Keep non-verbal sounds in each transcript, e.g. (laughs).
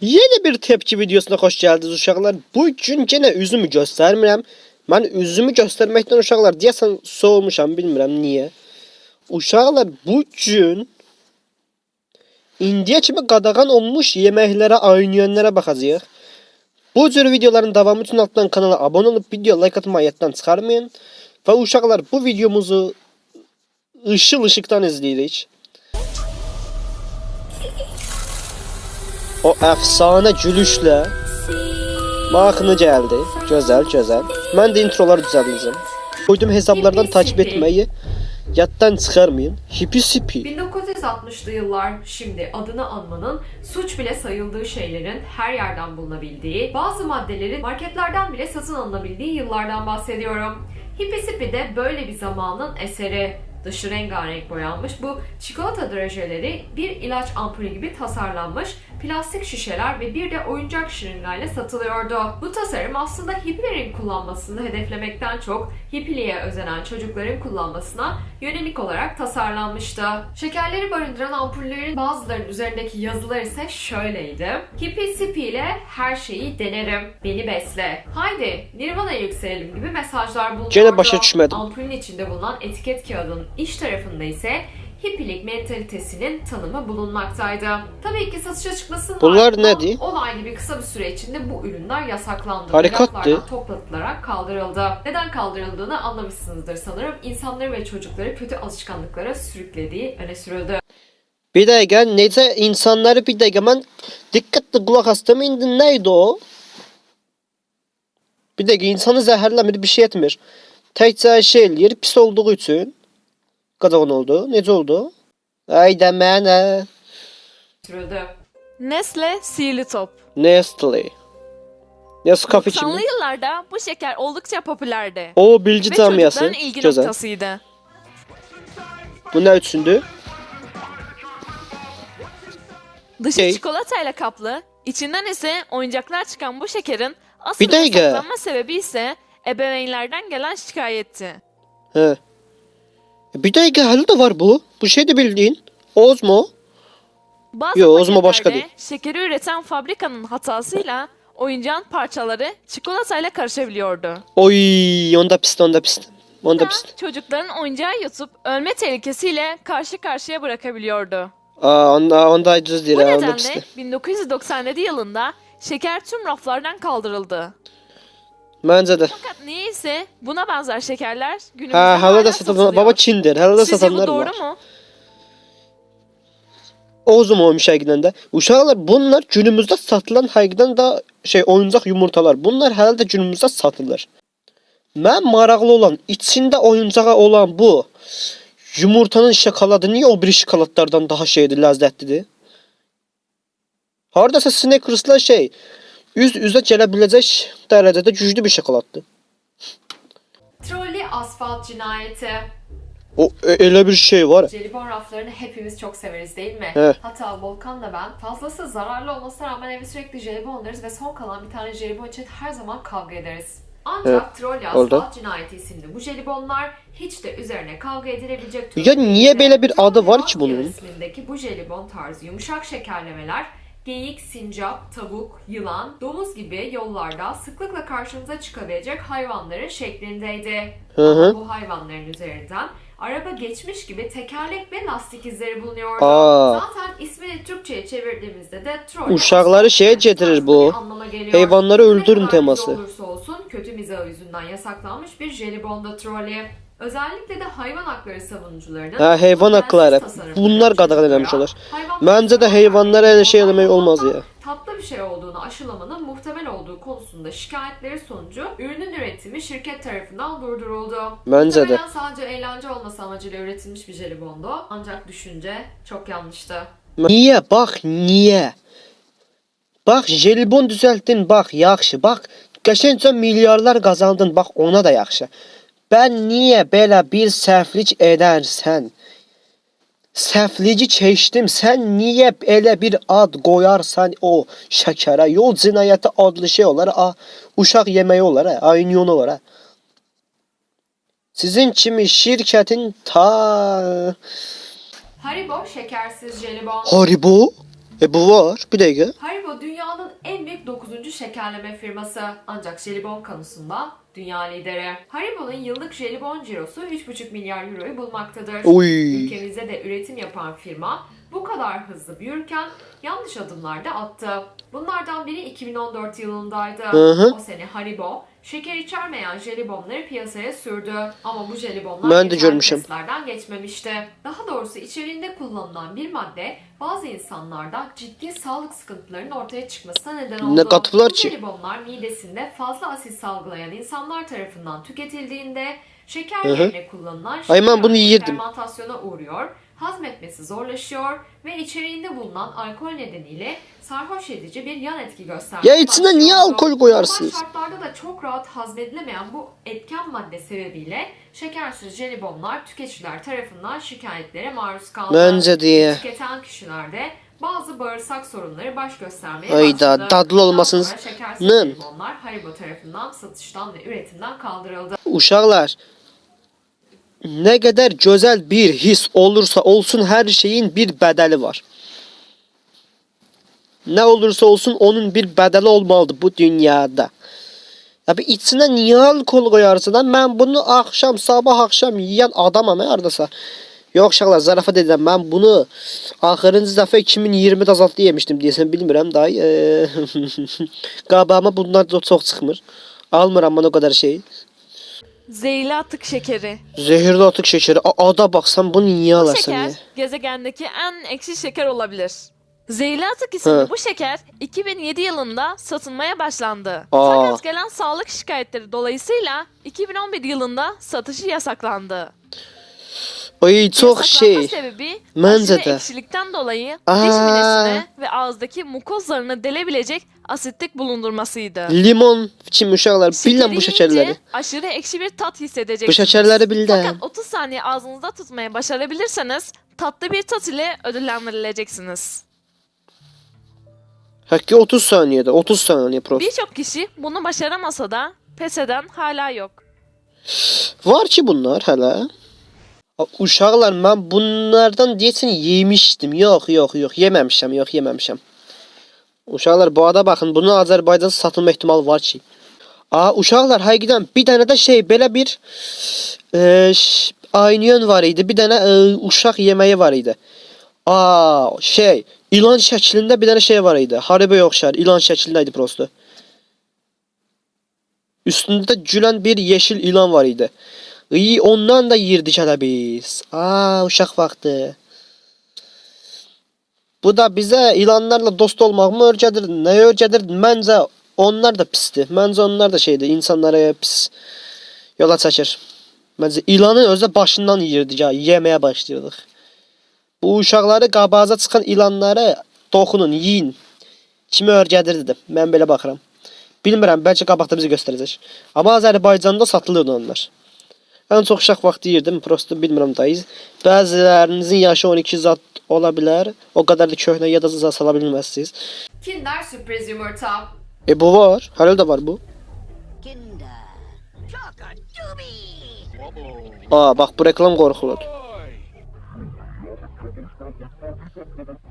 Yeni bir tepki videosuna hoş geldiniz uşaqlar. Bugün gene üzümü göstermirəm. Mən üzümü göstermekten uşaqlar deyəsən soğumuşam, bilmirəm niyə. Uşaqlar bugün indiyə kimi qadağan olmuş yeməklərə, oynayanlara baxacağıq. Bu cür videoların davamı üçün altdan kanala abone olup video like atmayı yaddan çıxarmayın. Və uşaqlar bu videomuzu ışıl ışıktan izləyirik. O efsane gülüşle mahnı geldi. Güzel güzel. Ben de introları düzenleyeceğim. Koydum hesaplardan takip etmeyi yattan çıkarmayın. Hipi sipi. 1960'lı yıllar şimdi adını anmanın suç bile sayıldığı şeylerin her yerden bulunabildiği, bazı maddelerin marketlerden bile satın alınabildiği yıllardan bahsediyorum. Hippisipi de böyle bir zamanın eseri. Dışı rengarenk boyanmış bu çikolata drajeleri bir ilaç ampulü gibi tasarlanmış plastik şişeler ve bir de oyuncak şırıngayla satılıyordu. Bu tasarım aslında hippilerin kullanmasını hedeflemekten çok hippiliğe özenen çocukların kullanmasına yönelik olarak tasarlanmıştı. Şekerleri barındıran ampullerin bazılarının üzerindeki yazılar ise şöyleydi. Hippi sipi ile her şeyi denerim. Beni besle. Haydi Nirvana'ya yükselelim gibi mesajlar bulunuyordu. Gene başa düşmedim. Ampulün içinde bulunan etiket kağıdının iç tarafında ise hippilik mentalitesinin tanımı bulunmaktaydı. Tabii ki satışa çıkmasının Bunlar? 10 aylı bir kısa bir süre içinde bu ürünler yasaklandı. Harikattı. Toplatılarak kaldırıldı. Neden kaldırıldığını anlamışsınızdır sanırım. İnsanları ve çocukları kötü alışkanlıklara sürüklediği öne sürüldü. Bir dakika necə insanları bir dakika ben dikkatli kulak astım indi neydi o? Bir dakika insanı zəhərləmir bir şey etmir. Təkcə şey eləyir pis olduğu üçün. Qadağan oldu. Necə oldu? Ayda mənə sürüldü. Nestle sihirli top. Nestle. Nescafe kimi. 90'lı yıllarda bu şeker oldukça popülerdi. O bilgi Ve camiası. çocukların ilgi Güzel. noktasıydı. Bu ne üçündü? Dışı Şey. çikolatayla kaplı, içinden ise oyuncaklar çıkan bu şekerin asıl Bir dakika. yasaklanma sebebi ise ebeveynlerden gelen şikayetti. He. Bir dakika halı da var bu. Bu şey de bildiğin. Ozmo. Bazı Yo, o zaman başka paketlerde şekeri üreten fabrikanın hatasıyla oyuncağın parçaları çikolatayla karışabiliyordu. Oy onda pis onda pis. Onda Da pis. çocukların oyuncağı yutup ölme tehlikesiyle karşı karşıya bırakabiliyordu. Aa onda onda düz değil Bu ha, onda nedenle pisti. 1997 yılında şeker tüm raflardan kaldırıldı. Bence de. Fakat niyeyse buna benzer şekerler günümüzde Ha hala da satılan baba Çin'dir. Hala da Sizce bu satanlar doğru var. mu? Ozum olmuş həqiqdən də. Uşaqlar bunlar günümüzdə satılan həqiqdən də şey oyuncaq yumurtalar. Bunlar hələ də günümüzdə satılır. Mən maraqlı olan içində oyuncağa olan bu yumurtanın şokoladı niyə o biri şokoladlardan daha şeydir, ləzzətlidir? Hardasa Snickers'la şey üz üzə gələ biləcək dərəcədə güclü bir şokoladdır. Trolli asfalt cinayeti. O e- elə bir şey var. Jelibon raflarını hepimiz çok severiz değil mi? Evet. Hatta Volkan'la ben fazlası zararlı olmasına rağmen eve sürekli jelibon alırız ve son kalan bir tane jelibon için her zaman kavga ederiz. Ancak Evet, Trolli oldu. Asfalt Cinayeti isimli bu jelibonlar hiç de üzerine kavga edilebilecek Ya niye böyle bir adı var ki bunun? ismindeki bu jelibon tarzı yumuşak şekerlemeler geyik, sincap, tavuk, yılan, domuz gibi yollarda sıklıkla karşımıza çıkabilecek hayvanların şeklindeydi. Hı hı. Bu hayvanların üzerinden araba geçmiş gibi tekerlek ve lastik izleri bulunuyordu. Aa. Zaten ismini Türkçe'ye çevirdiğimizde de troll Uşaqları şeye getirir bu. Hayvanları öldürün teması. olursa olsun kötü mizahı yüzünden yasaklanmış bir jelibonda trolli. Özellikle de hayvan hakları savunucularının Ha, hayvan hakları. Bunlar qadağan çocuklara eləmiş hayvan Məncə də heyvanlara elə şey eləmək olmaz ya. tatlı bir şey olduğunu aşılamanın muhtemel olduğu konusunda şikayetleri sonucu ürünün üretimi şirket tarafından durduruldu. Bence de. Sadece eğlence olması amacıyla üretilmiş bir jelibondu. Ancak düşünce çok yanlıştı. Niyə? Bax, niyə? Bax, jelibon düzəltdin, bax, yaxşı. Bax, qəşəngcə milyarlar qazandın, bax, ona da yaxşı. Bən niyə belə bir səhvlik edərsən? Səhvliyi keçdim. Sən niyə elə bir ad qoyarsan o şəkərə? Yol cinayəti adlı şey olar, a, uşaq yeməyi olar, ha, aynion olar. Ha. Sizin kimi şirkətin ta Haribo şekersiz jelibon. Haribo E bu var. Bir dakika. Haribo dünyanın en büyük 9. şekerleme firması ancak jelibon konusunda dünya lideri. Haribo'nun yıllık jelibon cirosu 3,5 milyar euroyu bulmaktadır. Uy. Ülkemizde de üretim yapan firma bu kadar hızlı büyürken yanlış adımlar da attı. Bunlardan biri 2014 yılındaydı. Hı hı. O sene Haribo şeker içermeyen jelibonları piyasaya sürdü. Ama bu jelibonlar Ben de yeterli görmüşüm. testlerden geçmemişti. Daha doğrusu içeriğinde kullanılan bir madde bazı insanlarda ciddi sağlık sıkıntılarının ortaya çıkmasına neden oldu. Ne katılar ki? jelibonlar midesinde fazla asit salgılayan insanlar tarafından tüketildiğinde şeker Hı hı. yerine kullanılan şeker bunu yiyirdim. fermentasyona uğruyor, hazmetmesi zorlaşıyor ve içeriğinde bulunan alkol nedeniyle sarhoş edici bir yan etki göstermeye Ya içine niye alkol koyarsınız? Normal şartlarda da çok rahat hazmedilemeyen bu etken madde sebebiyle şekersiz jelibonlar tüketiciler tarafından şikayetlere maruz kaldı. Bence diye. Tüketen kişilerde bazı bağırsak sorunları baş göstermeye Hayda, başladı. tatlı olmasınız. Şekersiz jelibonlar Haribo tarafından satıştan ve üretimden kaldırıldı. Uşaqlar ne kadar güzel bir his olursa olsun her şeyin bir bedeli var. Ne olursa olsun onun bir bedeli olmalıdır bu dünyada. Abi içine niye alkol koyarsın? lan? Ben bunu akşam sabah akşam yiyen adamım hardasa. Yok uşaqlar zarafat edirəm. Ben bunu axırıncı dəfə 2020-də azaltı yemişdim deyəsən bilmirəm day. Eee, (laughs) Qabağıma bunlar da çox çıxmır. Almıram mən o kadar şey. Zehirli atık şekeri. Zehirli atık şekeri. A- ada baksan bunu niye Bu şeker ya? gezegendeki en ekşi şeker olabilir. Zehirli atık isimli bu şeker 2007 yılında satılmaya başlandı. Aa. Fakat gelen sağlık şikayetleri dolayısıyla 2011 yılında satışı yasaklandı. Ay çok şey. sebebi Bence de. ekşilikten dolayı Aa. diş minesine ve ağızdaki mukozlarını delebilecek asitlik bulundurmasıydı. Limon kim uşaqlar bilin bu şekerleri. aşırı ekşi bir tat hissedeceksiniz. Bu şekerleri bildim. Fakat 30 saniye ağzınızda tutmayı başarabilirseniz tatlı bir tat ile ödüllendirileceksiniz. Hakki 30 saniyede 30 saniye prof. Birçok kişi bunu başaramasa da pes eden hala yok. Var ki bunlar hələ. A, Uşaqlar mən bunlardan deyəsən yemişdim. Yox, yox, yox, yeməmişəm, yox, yeməmişəm. Uşaqlar bu ada baxın, bunun Azərbaycanda satılma ehtimalı var ki. A, uşaqlar həqiqətən bir dənə də şey belə bir e, ayniyon var idi. Bir dənə e, uşaq yeməyi var idi. A, şey, ilan şəklində bir dənə şey var idi. Haribo oxşar, ilan şəklində idi prosto. Üstündə də gülən bir yeşil ilan var idi. İyi, ondan da yirdik hələ biz. Aa, uşaq vaxtı. Bu da bizə ilanlarla dost olmağımı öyrədir. Nə öyrədir? Məncə onlar da pisdir. Məncə onlar da şeydir, insanlara pis yola çəkir. Məncə ilanın özü də başından yeyirdik ha, yeməyə başlayırdıq. Bu uşaqları qabağa çıxan ilanları toxunun, yiyin. Kimi öyrədirdi? Mən belə baxıram. Bilmirəm, bəlkə qabaqda bizi göstərəcək. Amma Azərbaycanda satılırdı onlar. Ən çox uşaq vaxtı yeyirdim, prosto bilmirəm dayı. Bəzilərinizin yaşı 12 zat ola bilər. O qədər də köhnə ya da zat sala bilməzsiniz. Kinder sürpriz yumurta. E bu var, hələ də var bu. Kinder. Aa, bax bu reklam qorxuludur.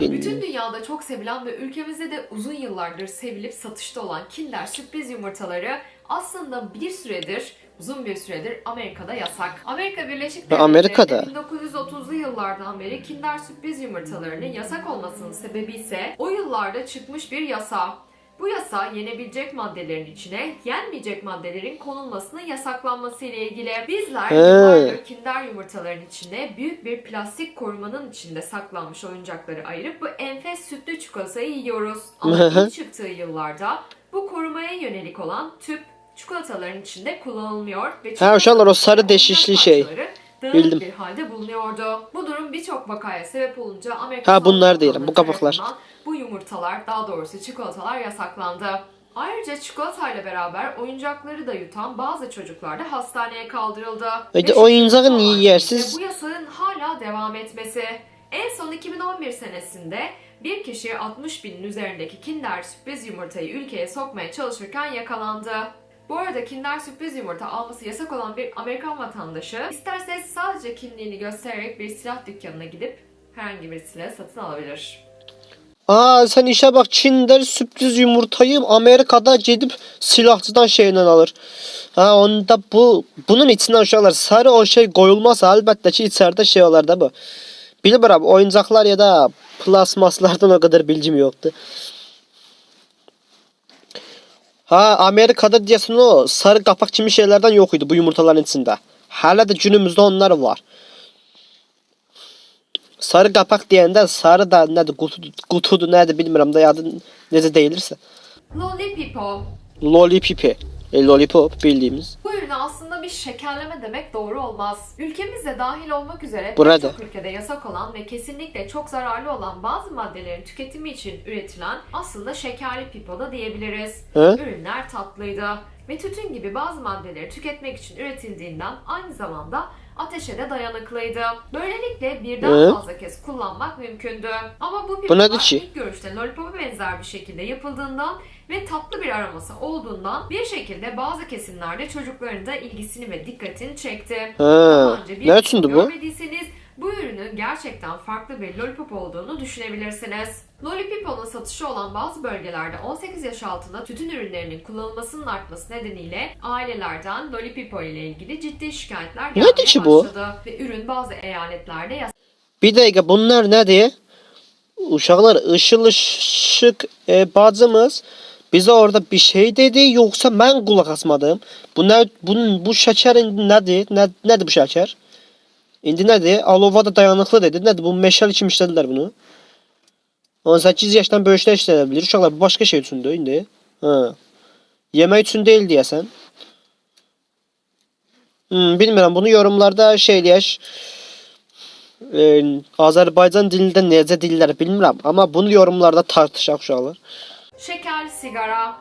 Bütün dünyada çok sevilen ve ülkemizde de uzun yıllardır sevilip satışta olan Kinder sürpriz yumurtaları aslında bir süredir, uzun bir süredir Amerika'da yasak. Amerika Birleşik Devletleri'nde Amerika'da? 1930'lu yıllardan beri Kinder sürpriz yumurtalarının yasak olmasının sebebi ise o yıllarda çıkmış bir yasa. Bu yasa yenebilecek maddelerin içine yenmeyecek maddelerin konulmasının yasaklanması ile ilgili. Bizler yıllardır Kinder yumurtaların içine büyük bir plastik korumanın içinde saklanmış oyuncakları ayırıp bu enfes sütlü çikolatayı yiyoruz. Ama ilk çıktığı yıllarda bu korumaya yönelik olan tüp çikolataların içinde kullanılmıyor ve Ha, uşaqlar, o sarı deşişli şey. dağınık Bildim. bir halde bulunuyordu. Bu durum birçok vakaya sebep olunca Amerika Ha, bunlar Sağlık Bakanlığı bu tarafından Bu yumurtalar daha doğrusu çikolatalar yasaklandı. Ayrıca çikolatayla beraber oyuncakları da yutan bazı çocuklar da hastaneye kaldırıldı. Haydi Ve oyuncağı niye yersiniz? Bu yasağın hala devam etmesi. En son 2011 senesinde bir kişi 60 binin üzerindeki Kinder sürpriz yumurtayı ülkeye sokmaya çalışırken yakalandı. Bu arada Kinder sürpriz yumurta alması yasak olan bir Amerikan vatandaşı isterse sadece kimliğini göstererek bir silah dükkanına gidip herhangi bir silah satın alabilir. Aa sen işe bak Çin'de sürpriz yumurtayı Amerika'da gidip silahçıdan şeyle alır. Ha onda bu bunun içinden uşaqlar sarı o şey koyulmazsa elbette ki içeride şey olar da bu. Bilmiyorum oyuncaklar ya da plasmaslardan o kadar bilgim yoktu. Ha Amerika'da diyesin o sarı kapak kimi şeylerden yok idi bu yumurtaların içinde. Hala da günümüzde onlar var. Sarı kapak deyəndə sarı da nədir, qutu, qutudur, nədir bilmirəm də yadı necə deyilirsə. Lollipopo. Lollipop. E, lollipop bildiğimiz. Bu ürüne aslında bir şekerleme demek doğru olmaz. Ülkemizde dahil olmak üzere Burada. birçok ülkede yasak olan ve kesinlikle çok zararlı olan bazı maddelerin tüketimi için üretilen aslında şekerli pipo da diyebiliriz. Hı? Ürünler tatlıydı ve tütün gibi bazı maddeleri tüketmek için üretildiğinden aynı zamanda ateşe de dayanıklıydı. Böylelikle birden Hı? fazla kez kullanmak mümkündü. Ama bu ki? ilk görüşte lollipop'a benzer bir şekilde yapıldığından ve tatlı bir aroması olduğundan bir şekilde bazı kesimlerde çocukların da ilgisini ve dikkatini çekti. Ha, Daha önce bir ne? Görmediyseniz bu ürünün gerçekten farklı bir lollipop olduğunu düşünebilirsiniz. Lollipopo'nun satışı olan bazı bölgelerde 18 yaş altında tütün ürünlerinin kullanılmasının artması nedeniyle ailelerden Lollipopo ile ilgili ciddi şikayetler Nedir gelmeye ki bu? başladı. Ve ürün bazı eyaletlerde yasak. Bir dəqiqə bunlar nədir? Uşaqlar ışıl ışık e, bacımız bize orada bir şey dedi yoksa ben kulak asmadım. Bu ne bunun bu şeker indi nədir? Nə, nədir bu şeker? İndi nədir? Alova da dayanıklı dedi. Nədir bu meşal için işlediler bunu? 18 yaşdan böyüklər işlədə bilir. Uşaqlar bu başqa şey üçündür indi. Ha. Yemək üçün deyil deyəsən. Hmm, bilmirəm bunu yorumlarda şey eləyək. e, Azərbaycan dilində necə dillər bilmirəm, amma bunu yorumlarda tartışaq uşaqlar. Şekerli sigara,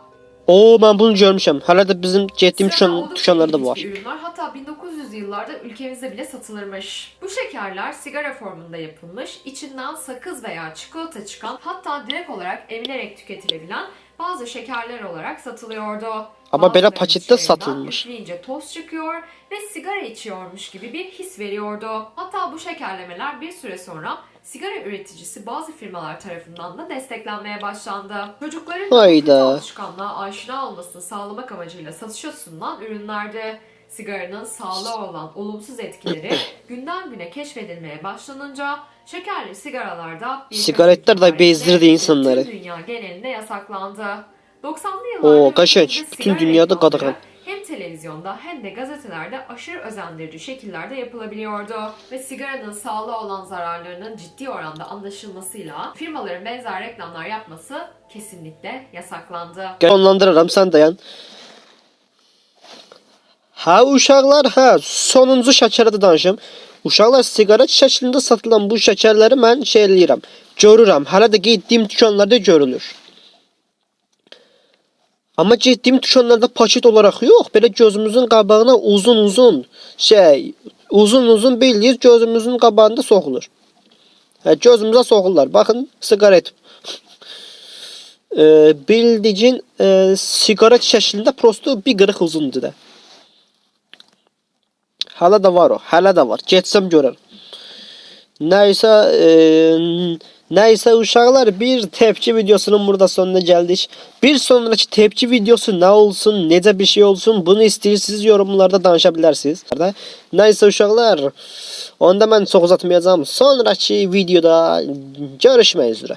Oo ben bunu görmüşəm. Hələ də bizim getdiyim dükan, dükanlarda ilginç var. bir ürün var. Hatta 1900 yıllarda ülkemizde bile satılırmış. Bu şekerler sigara formunda yapılmış, içinden sakız veya çikolata çıkan, hatta direkt olarak emilerek tüketilebilen bazı şekerler olarak satılıyordu. Ama pakette içlerinden satılmış. Üfleyince toz çıkıyor ve sigara içiyormuş gibi bir his veriyordu. Hatta bu şekerlemeler bir süre sonra sigara üreticisi bazı firmalar tarafından da desteklenmeye başlandı. Çocukların da Hayda. alışkanlığa aşina olmasını sağlamak amacıyla satışa sunulan ürünlerdi. Sigaranın sağlığa olan olumsuz etkileri (coughs) günden güne keşfedilmeye başlanınca şekerli sigaralarda Sigaretler de bezdirdi insanları. Dünya genelinde yasaklandı. 90'lı yıllarda Oo, kaşınç. Bütün dünyada kadın. hem televizyonda hem de gazetelerde aşırı özendirici şekillerde yapılabiliyordu. Ve sigaranın sağlığa olan zararlarının ciddi oranda anlaşılmasıyla firmaların benzer reklamlar yapması kesinlikle yasaklandı. Sonlandırıram sən dayan. Ha uşaqlar, ha sonuncu şəkərə də danışım. Uşaqlar siqaret şəklində satılan bu şəkərləri mən şey eləyirəm. Görürəm. Hələ də getdiyim dükanlarda görülür. Amma getdiyim dükanlarda paket olaraq yox, belə gözümüzün qabağına uzun-uzun şey, uzun-uzun bildiyiz gözümüzün qabağında soxulur. Hə, gözümüzə soxurlar. Baxın, siqaret. e, bildiğin e, sigaret şeklinde prosto bir qırıq uzundur da. Hala da var o. Hala da var. Getsem görürüm. Neyse e, neyse uşaqlar bir tepki videosunun burada sonuna geldik. Bir sonraki tepki videosu ne olsun, necə bir şey olsun bunu istəyirsiniz yorumlarda danışa bilərsiniz. Uşaqlar onda mən çox uzatmayacağım. Sonraki videoda görüşmək üzrə.